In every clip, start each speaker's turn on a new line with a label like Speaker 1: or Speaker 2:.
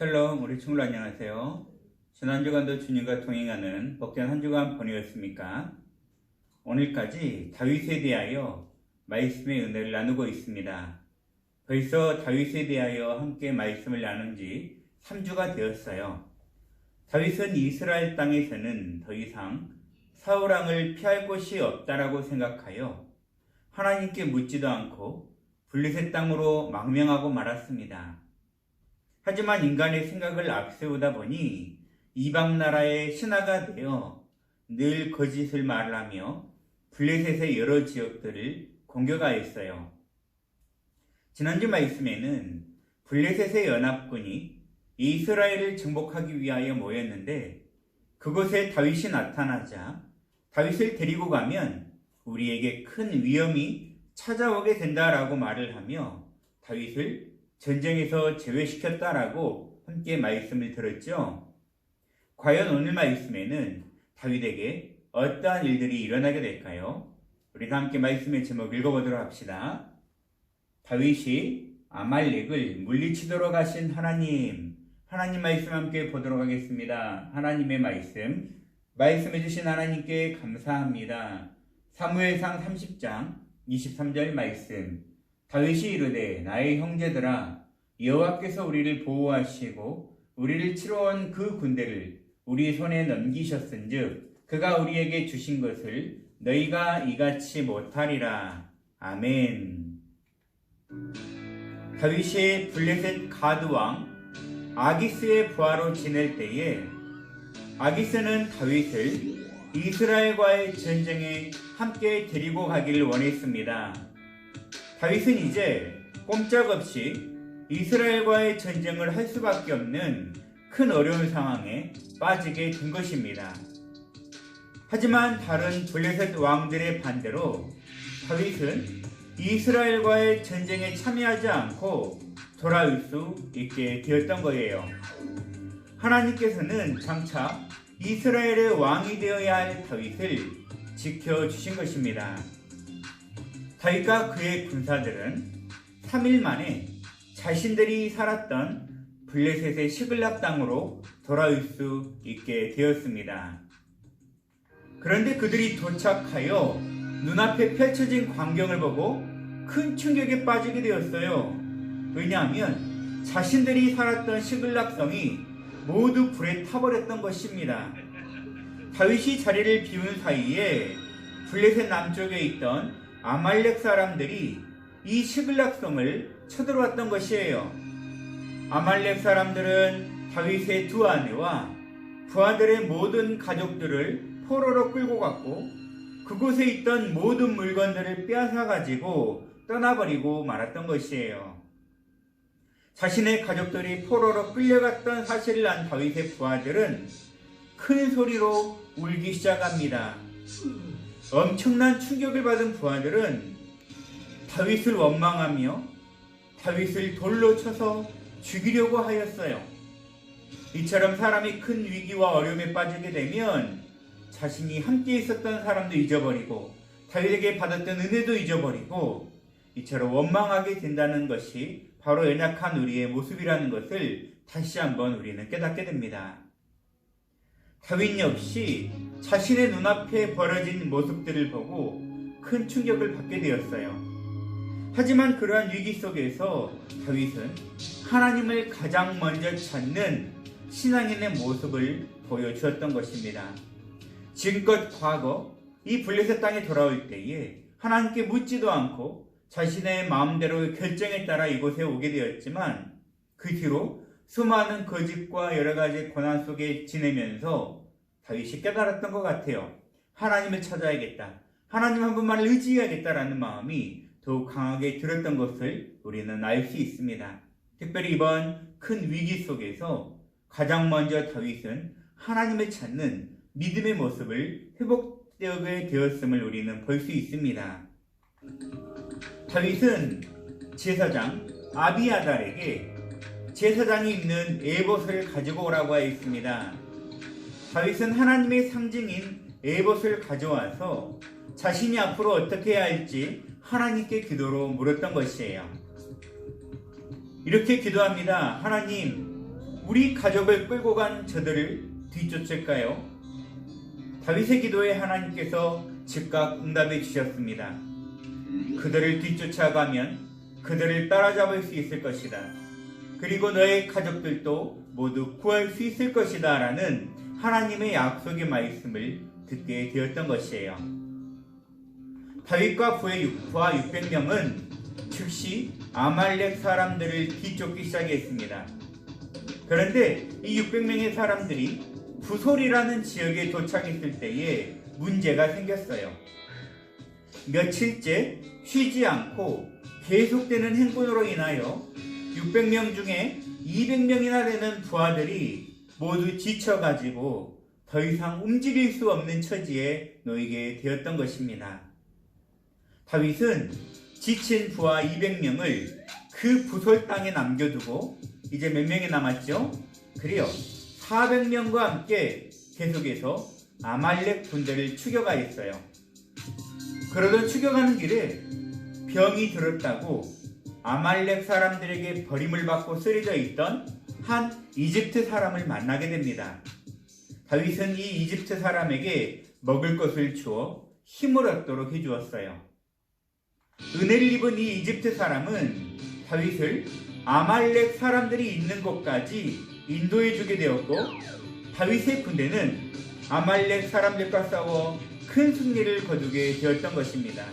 Speaker 1: 샬롬 우리 친구들 안녕하세요. 지난 주간도 주님과 동행하는 복된 한 주간 보내었습니까? 오늘까지 다윗에 대하여 말씀의 은혜를 나누고 있습니다. 벌써 다윗에 대하여 함께 말씀을 나눈 지 3주가 되었어요. 다윗은 이스라엘 땅에서는 더 이상 사울왕을 피할 곳이 없다라고 생각하여 하나님께 묻지도 않고 블레셋 땅으로 망명하고 말았습니다. 하지만 인간의 생각을 앞세우다 보니 이방 나라의 신하가 되어 늘 거짓을 말하며 블레셋의 여러 지역들을 공격하였어요. 지난주 말씀에는 블레셋의 연합군이 이스라엘을 정복하기 위하여 모였는데 그곳에 다윗이 나타나자 다윗을 데리고 가면 우리에게 큰 위험이 찾아오게 된다라고 말을 하며 다윗을 전쟁에서 제외시켰다라고 함께 말씀을 들었죠. 과연 오늘 말씀에는 다윗에게 어떠한 일들이 일어나게 될까요? 우리 다 함께 말씀의 제목 읽어보도록 합시다. 다윗이 아말렉을 물리치도록 하신 하나님, 하나님 말씀 함께 보도록 하겠습니다. 하나님의 말씀, 말씀해 주신 하나님께 감사합니다. 사무엘상 30장 23절 말씀. 다윗이 이르되 나의 형제들아 여호와께서 우리를 보호하시고 우리를 치러 온 그 군대를 우리 손에 넘기셨은즉 그가 우리에게 주신 것을 너희가 이같이 못하리라. 아멘. 다윗이 블레셋 가드 왕 아기스의 부하로 지낼 때에 아기스는 다윗을 이스라엘과의 전쟁에 함께 데리고 가기를 원했습니다. 다윗은 이제 꼼짝없이 이스라엘과의 전쟁을 할 수밖에 없는 큰 어려운 상황에 빠지게 된 것입니다. 하지만 다른 블레셋 왕들의 반대로 다윗은 이스라엘과의 전쟁에 참여하지 않고 돌아올 수 있게 되었던 거예요. 하나님께서는 장차 이스라엘의 왕이 되어야 할 다윗을 지켜주신 것입니다. 다윗과 그의 군사들은 3일 만에 자신들이 살았던 블레셋의 시글락 땅으로 돌아올 수 있게 되었습니다. 그런데 그들이 도착하여 눈앞에 펼쳐진 광경을 보고 큰 충격에 빠지게 되었어요. 왜냐하면 자신들이 살았던 시글락성이 모두 불에 타버렸던 것입니다. 다윗이 자리를 비운 사이에 블레셋 남쪽에 있던 아말렉 사람들이 이 시글락성을 쳐들어왔던 것이에요. 아말렉 사람들은 다윗의 두 아내와 부하들의 모든 가족들을 포로로 끌고 갔고 그곳에 있던 모든 물건들을 빼앗아 가지고 떠나버리고 말았던 것이에요. 자신의 가족들이 포로로 끌려갔던 사실을 안 다윗의 부하들은 큰 소리로 울기 시작합니다. 엄청난 충격을 받은 부하들은 다윗을 원망하며 다윗을 돌로 쳐서 죽이려고 하였어요. 이처럼 사람이 큰 위기와 어려움에 빠지게 되면 자신이 함께 있었던 사람도 잊어버리고 다윗에게 받았던 은혜도 잊어버리고 이처럼 원망하게 된다는 것이 바로 연약한 우리의 모습이라는 것을 다시 한번 우리는 깨닫게 됩니다. 다윗 역시 자신의 눈앞에 벌어진 모습들을 보고 큰 충격을 받게 되었어요. 하지만 그러한 위기 속에서 다윗은 하나님을 가장 먼저 찾는 신앙인의 모습을 보여주었던 것입니다. 지금껏 과거 이 블레셋 땅에 돌아올 때에 하나님께 묻지도 않고 자신의 마음대로 결정에 따라 이곳에 오게 되었지만 그 뒤로 수많은 거짓과 여러 가지 고난 속에 지내면서 다윗이 깨달았던 것 같아요. 하나님을 찾아야겠다. 하나님 한 분만을 의지해야겠다라는 마음이 더욱 강하게 들었던 것을 우리는 알 수 있습니다. 특별히 이번 큰 위기 속에서 가장 먼저 다윗은 하나님을 찾는 믿음의 모습을 회복되게 되었음을 우리는 볼 수 있습니다. 다윗은 제사장 아비아달에게 제사장이 입는 에봇을 가지고 오라고 하였습니다. 다윗은 하나님의 상징인 에봇을 가져와서 자신이 앞으로 어떻게 해야 할지 하나님께 기도로 물었던 것이에요. 이렇게 기도합니다. 하나님, 우리 가족을 끌고 간 저들을 뒤쫓을까요? 다윗의 기도에 하나님께서 즉각 응답해 주셨습니다. 그들을 뒤쫓아가면 그들을 따라잡을 수 있을 것이다. 그리고 너의 가족들도 모두 구할 수 있을 것이다. 라는 하나님의 약속의 말씀을 듣게 되었던 것이에요. 다윗과 부의 부하 600명은 즉시 아말렉 사람들을 뒤쫓기 시작했습니다. 그런데 이 600명의 사람들이 부솔이라는 지역에 도착했을 때에 문제가 생겼어요. 며칠째 쉬지 않고 계속되는 행군으로 인하여 600명 중에 200명이나 되는 부하들이 모두 지쳐가지고 더 이상 움직일 수 없는 처지에 놓이게 되었던 것입니다. 다윗은 지친 부하 200명을 그 부솔 땅에 남겨두고 이제 몇 명이 남았죠? 그래요. 400명과 함께 계속해서 아말렉 군대를 추격하 였어요. 그러던 추격하는 길에 병이 들었다고 아말렉 사람들에게 버림을 받고 쓰러져 있던 한 이집트 사람을 만나게 됩니다. 다윗은 이 이집트 사람에게 먹을 것을 주어 힘을 얻도록 해주었어요. 은혜를 입은 이 이집트 사람은 다윗을 아말렉 사람들이 있는 곳까지 인도해 주게 되었고 다윗의 군대는 아말렉 사람들과 싸워 큰 승리를 거두게 되었던 것입니다.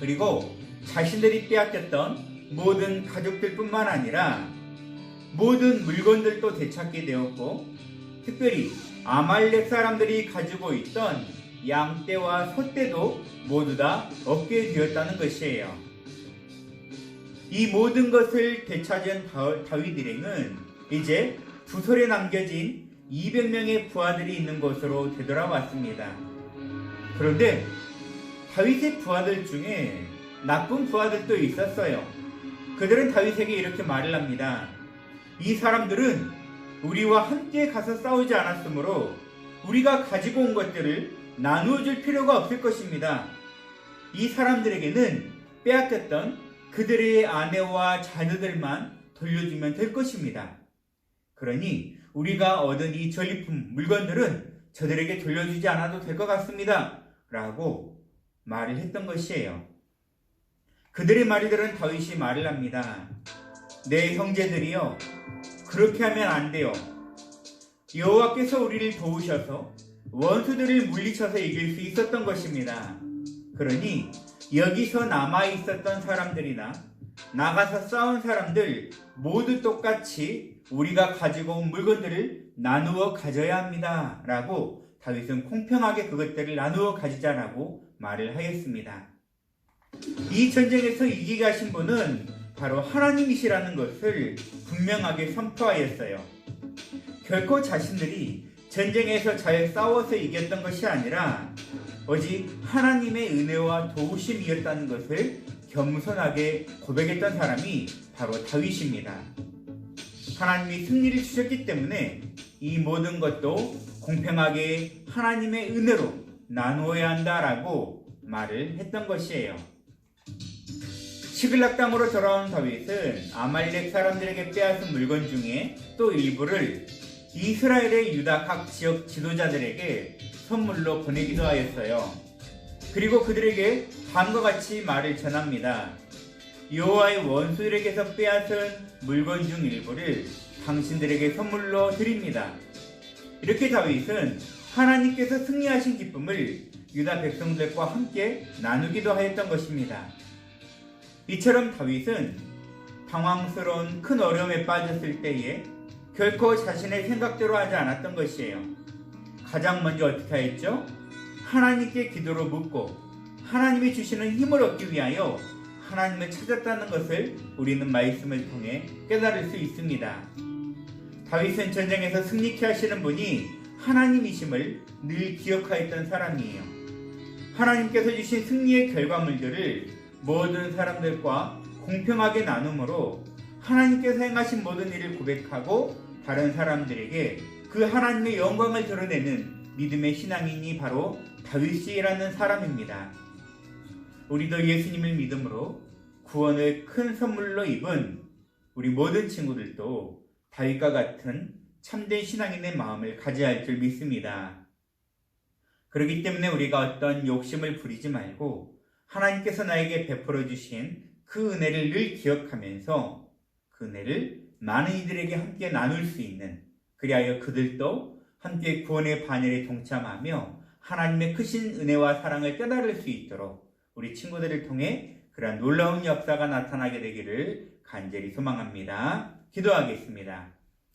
Speaker 1: 그리고 자신들이 빼앗겼던 모든 가족들뿐만 아니라 모든 물건들도 되찾게 되었고 특별히 아말렉 사람들이 가지고 있던 양떼와 소떼도 모두 다 얻게 되었다는 것이에요. 이 모든 것을 되찾은 다윗 일행은 이제 부설에 남겨진 200명의 부하들이 있는 곳으로 되돌아왔습니다. 그런데 다윗의 부하들 중에 나쁜 부하들도 있었어요. 그들은 다윗에게 이렇게 말을 합니다. 이 사람들은 우리와 함께 가서 싸우지 않았으므로 우리가 가지고 온 것들을 나누어 줄 필요가 없을 것입니다. 이 사람들에게는 빼앗겼던 그들의 아내와 자녀들만 돌려주면 될 것입니다. 그러니 우리가 얻은 이 전리품 물건들은 저들에게 돌려주지 않아도 될 것 같습니다. 라고 말을 했던 것이에요. 그들의 말이 들은 다윗이 말을 합니다. 내 형제들이여 그렇게 하면 안 돼요. 여호와께서 우리를 도우셔서 원수들을 물리쳐서 이길 수 있었던 것입니다. 그러니 여기서 남아 있었던 사람들이나 나가서 싸운 사람들 모두 똑같이 우리가 가지고 온 물건들을 나누어 가져야 합니다. 라고 다윗은 공평하게 그것들을 나누어 가지자라고 말을 하였습니다. 이 전쟁에서 이기게 하신 분은 바로 하나님이시라는 것을 분명하게 선포하였어요. 결코 자신들이 전쟁에서 잘 싸워서 이겼던 것이 아니라 오직 하나님의 은혜와 도우심이었다는 것을 겸손하게 고백했던 사람이 바로 다윗입니다. 하나님이 승리를 주셨기 때문에 이 모든 것도 공평하게 하나님의 은혜로 나누어야 한다라고 말을 했던 것이에요. 시글락 땅으로 돌아온 다윗은 아말렉 사람들에게 빼앗은 물건 중에 또 일부를 이스라엘의 유다 각 지역 지도자들에게 선물로 보내기도 하였어요. 그리고 그들에게 다음과 같이 말을 전합니다. 여호와의 원수들에게서 빼앗은 물건 중 일부를 당신들에게 선물로 드립니다. 이렇게 다윗은 하나님께서 승리하신 기쁨을 유다 백성들과 함께 나누기도 하였던 것입니다. 이처럼 다윗은 당황스러운 큰 어려움에 빠졌을 때에 결코 자신의 생각대로 하지 않았던 것이에요. 가장 먼저 어떻게 했죠? 하나님께 기도로 묻고 하나님이 주시는 힘을 얻기 위하여 하나님을 찾았다는 것을 우리는 말씀을 통해 깨달을 수 있습니다. 다윗은 전쟁에서 승리케 하시는 분이 하나님이심을 늘 기억하였던 사람이에요. 하나님께서 주신 승리의 결과물들을 모든 사람들과 공평하게 나눔으로 하나님께서 행하신 모든 일을 고백하고 다른 사람들에게 그 하나님의 영광을 드러내는 믿음의 신앙인이 바로 다윗이라는 사람입니다. 우리도 예수님을 믿음으로 구원을 큰 선물로 입은 우리 모든 친구들도 다윗과 같은 참된 신앙인의 마음을 가져야 할 줄 믿습니다. 그렇기 때문에 우리가 어떤 욕심을 부리지 말고 하나님께서 나에게 베풀어 주신 그 은혜를 늘 기억하면서 그 은혜를 많은 이들에게 함께 나눌 수 있는 그리하여 그들도 함께 구원의 반열에 동참하며 하나님의 크신 은혜와 사랑을 깨달을 수 있도록 우리 친구들을 통해 그러한 놀라운 역사가 나타나게 되기를 간절히 소망합니다. 기도하겠습니다.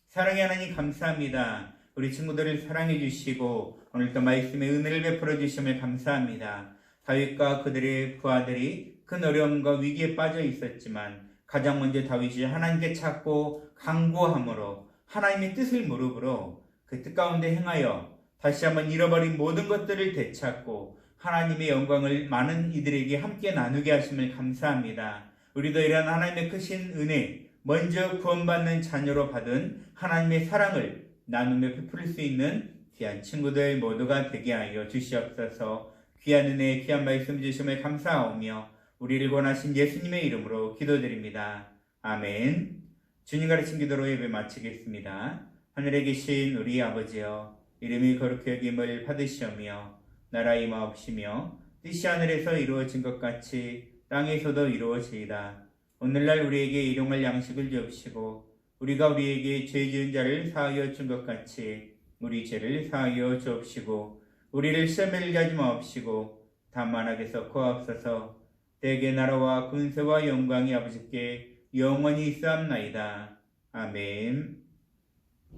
Speaker 1: 사랑의 하나님 감사합니다. 우리 친구들을 사랑해 주시고 오늘도 말씀의 은혜를 베풀어 주심을 감사합니다. 다윗과 그들의 부하들이 큰 어려움과 위기에 빠져 있었지만 가장 먼저 다윗이 하나님께 찾고 강구함으로 하나님의 뜻을 무릎으로 그 뜻 가운데 행하여 다시 한번 잃어버린 모든 것들을 되찾고 하나님의 영광을 많은 이들에게 함께 나누게 하심을 감사합니다. 우리도 이러한 하나님의 크신 은혜, 먼저 구원받는 자녀로 받은 하나님의 사랑을 나누며 베풀 수 있는 귀한 친구들 모두가 되게 하여 주시옵소서 귀한 은혜, 귀한 말씀 주심을 감사하오며 우리를 권하신 예수님의 이름으로 기도드립니다. 아멘. 주님 가르친 기도로 예배 마치겠습니다. 하늘에 계신 우리 아버지여 이름이 거룩히 여김을 받으시오며 나라 임하옵시며 뜻이 하늘에서 이루어진 것 같이 땅에서도 이루어지이다. 오늘날 우리에게 일용할 양식을 주옵시고 우리가 우리에게 죄 지은 자를 사하여 준 것 같이 우리 죄를 사하여 주옵시고 우리를 시험에 들게 하지 마옵시고 다만 악에서 구하옵소서 대개 나라와 군세와 영광이 아버지께 영원히 있사옵나이다. 아멘